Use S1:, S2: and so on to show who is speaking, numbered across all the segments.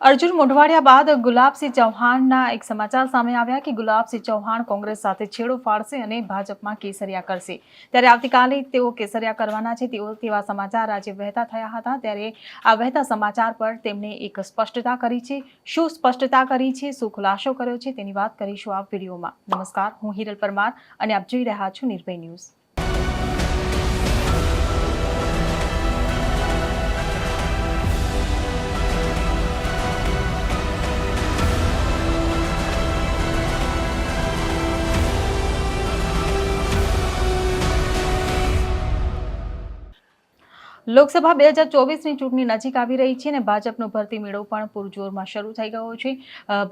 S1: અર્જુન મોઢવાડિયા બાદ ગુલાબસિંહ ચૌહાણના એક સમાચાર સામે આવ્યા કે ગુલાબસિંહ ચૌહાણ કોંગ્રેસ સાથે છેડો ફાડશે અને ભાજપમાં કેસરિયા કરશે. ત્યારે આવતીકાલે તેઓ કેસરિયા કરવાના છે. તેઓ તેવા સમાચાર આજે વહેતા થયા હતા. ત્યારે આ વહેતા સમાચાર પર તેમણે એક સ્પષ્ટતા કરી છે. શું સ્પષ્ટતા કરી છે? શું ખુલાસો કર્યો છે? તેની વાત કરીશું આ વિડીયોમાં. નમસ્કાર. હું હિરલ પરમાર અને આપ જોઈ રહ્યા છો નિર્ભય ન્યૂઝ. લોકસભા બે હજાર ચોવીસની ચૂંટણી નજીક આવી રહી છે અને ભાજપનો ભરતી મેળો પણ પૂરજોરમાં શરૂ થઈ ગયો છે.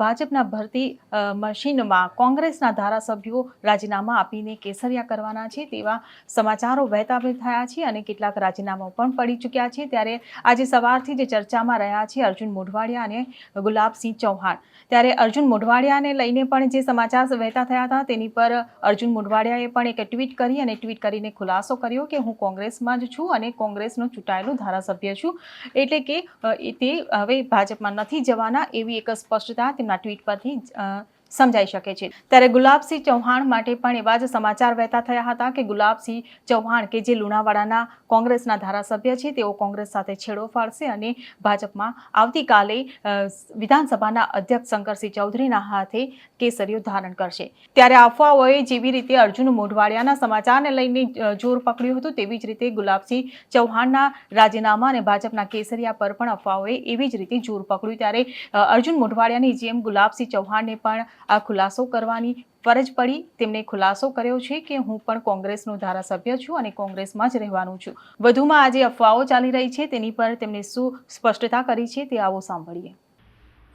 S1: ભાજપના ભરતી મશીનમાં કોંગ્રેસના ધારાસભ્યો રાજીનામા આપીને કેસરિયા કરવાના છે તેવા સમાચારો વહેતા થયા છે અને કેટલાક રાજીનામા પણ પડી ચૂક્યા છે. ત્યારે આજે સવારથી જે ચર્ચામાં રહ્યા છે અર્જુન મોઢવાડિયા અને ગુલાબસિંહ ચૌહાણ. ત્યારે અર્જુન મોઢવાડિયાને લઈને પણ જે સમાચાર વહેતા થયા હતા તેની પર અર્જુન મોઢવાડિયાએ પણ એક ટ્વીટ કરી અને ટ્વીટ કરીને ખુલાસો કર્યો કે હું કોંગ્રેસમાં જ છું અને કોંગ્રેસનો ચૂંટાયેલો ધારાસભ્ય છું. એટલે કે તે હવે ભાજપમાં નથી જવાના એવી એક સ્પષ્ટતા તેમના ટ્વીટ પરથી સમજાઈ શકે છે. ત્યારે ગુલાબસિંહ ચૌહાણ માટે પણ એવા જ સમાચાર વહેતા થયા હતા કે ગુલાબસિંહ ચૌહાણ કે જે લુણાવાડાના કોંગ્રેસના ધારાસભ્ય છે, તેઓ કોંગ્રેસ સાથે છેડો ફાડશે અને ભાજપમાં આવતીકાલે વિધાનસભાના અધ્યક્ષ શંકરસિંહ ચૌધરીના હાથે કેસરીઓ ધારણ કરશે. ત્યારે અફવાઓએ જેવી રીતે અર્જુન મોઢવાડિયાના સમાચારને લઈને જોર પકડ્યું હતું, તેવી જ રીતે ગુલાબસિંહ ચૌહાણના રાજીનામા અને ભાજપના કેસરિયા પર પણ અફવાઓએ એવી જ રીતે જોર પકડ્યું. ત્યારે અર્જુન મોઢવાડિયાની જેમ ગુલાબસિંહ ચૌહાણને પણ આ ખુલાસો કરવાની ફરજ પડી. તેમણે ખુલાસો કર્યો છે કે હું પણ કોંગ્રેસનો ધારાસભ્ય છું અને કોંગ્રેસમાં જ રહેવાનું છું. વધુમાં આજે અફવાઓ ચાલી રહી છે. તેની પર તેમણે શું સ્પષ્ટતા કરી છે તે આવો સાંભળીએ.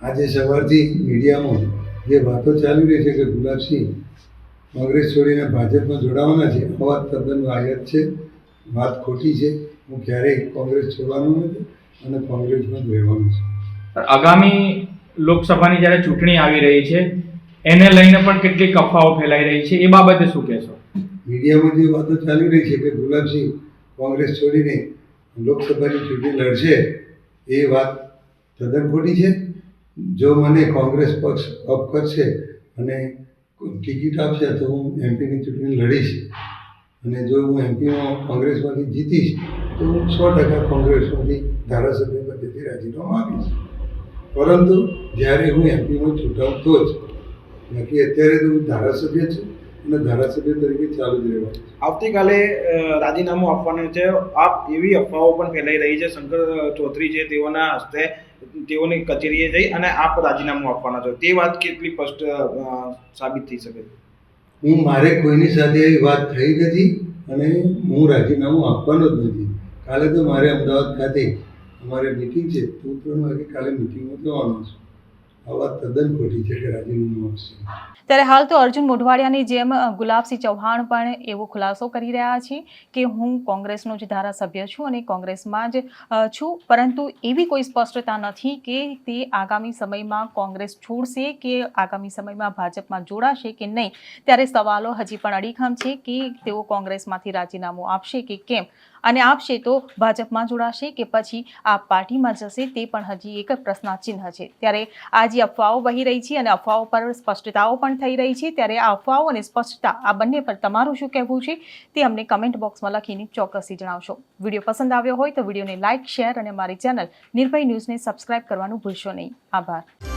S2: આજે સવારથી મીડિયામાં જે વાતો ચાલી રહી છે કે ગુલાબસિંહ કોંગ્રેસ છોડીને ભાજપમાં જોડાવાના છે આ વાત તદ્દન વાયત છે. વાત ખોટી છે. હું ક્યારેય કોંગ્રેસ છોડવાનું નથી અને કોંગ્રેસમાં જ રહેવાનું છે.
S3: આગામી લોકસભાની જ્યારે ચૂંટણી આવી રહી છે એને લઈને પણ કેટલીક અફવાઓ ફેલાઈ રહી છે, એ બાબતે શું કહેશો?
S2: મીડિયામાં જે વાતો ચાલી રહી છે કે ગુલાબસિંહ કોંગ્રેસ છોડીને લોકસભાની ચૂંટણી લડશે, એ વાત તદ્દન ખોટી છે. જો મને કોંગ્રેસ પક્ષ અપ કરશે અને ટિકિટ આપશે, તો હું એમપીની ચૂંટણી લડીશ. અને જો હું એમપીમાં કોંગ્રેસમાંથી જીતીશ, તો હું સો ટકા કોંગ્રેસમાંથી ધારાસભ્ય પદ્ધતિ રાજીનામું આપીશ. પરંતુ જ્યારે હું એમપીમાં ચૂંટાઉં તો જ બાકી અત્યારે તો હું ધારાસભ્ય છું અને ધારાસભ્ય તરીકે ચાલુ જ રહેવાનું
S4: આવતીકાલે રાજીનામું આપવાનું છે. આપ એવી અફવાઓ પણ ફેલાઈ રહી છે. શંકર ચૌધરી છે તેઓના હસ્તે તેઓની કચેરીએ જઈ અને આપ રાજીનામું આપવાના છો. તે વાત કેટલી સ્પષ્ટ સાબિત થઈ શકે?
S2: હું મારે કોઈની સાથે એવી વાત થઈ નથી અને હું રાજીનામું આપવાનો જ નથી. કાલે તો મારે અમદાવાદ ખાતે અમારે મિટિંગ છે. તો ત્રણ વાગે કાલે મિટિંગમાં જવાનો છું. આ તદ્દન ખોટી છે કે રાજીનામું આપશે.
S1: ત્યારે હાલ તો અર્જુન મોઢવાડિયાની જેમ ગુલાબસિંહ ચૌહાણ પણ એવો ખુલાસો કરી રહ્યા છે કે હું કોંગ્રેસનો જ ધારાસભ્ય છું અને કોંગ્રેસમાં જ છું. પરંતુ એવી કોઈ સ્પષ્ટતા નથી કે તે આગામી સમયમાં કોંગ્રેસ છોડશે કે આગામી સમયમાં ભાજપમાં જોડાશે કે નહીં. ત્યારે સવાલો હજી પણ અડીખમ છે કે તેઓ કોંગ્રેસમાંથી રાજીનામું આપશે કે કેમ? અને આપશે તો ભાજપમાં જોડાશે કે પછી આ પાર્ટીમાં જશે તે પણ હજી એક પ્રશ્નાચિહ્ન છે. ત્યારે આ જે અફવાઓ વહી રહી છે અને અફવાઓ પર સ્પષ્ટતાઓ પણ થઈ રહી છે. ત્યારે આ અફવાઓ અને સ્પષ્ટતા આ બંને પર તમારું શું કહેવું છે તે અમને કમેન્ટ બોક્સમાં લખીને ચોક્કસથી જણાવશો. વીડિયો પસંદ આવ્યો હોય તો વિડીયોને લાઇક શેર અને મારી ચેનલ નિર્ભય ન્યૂઝને સબસ્ક્રાઇબ કરવાનું ભૂલશો નહીં. આભાર.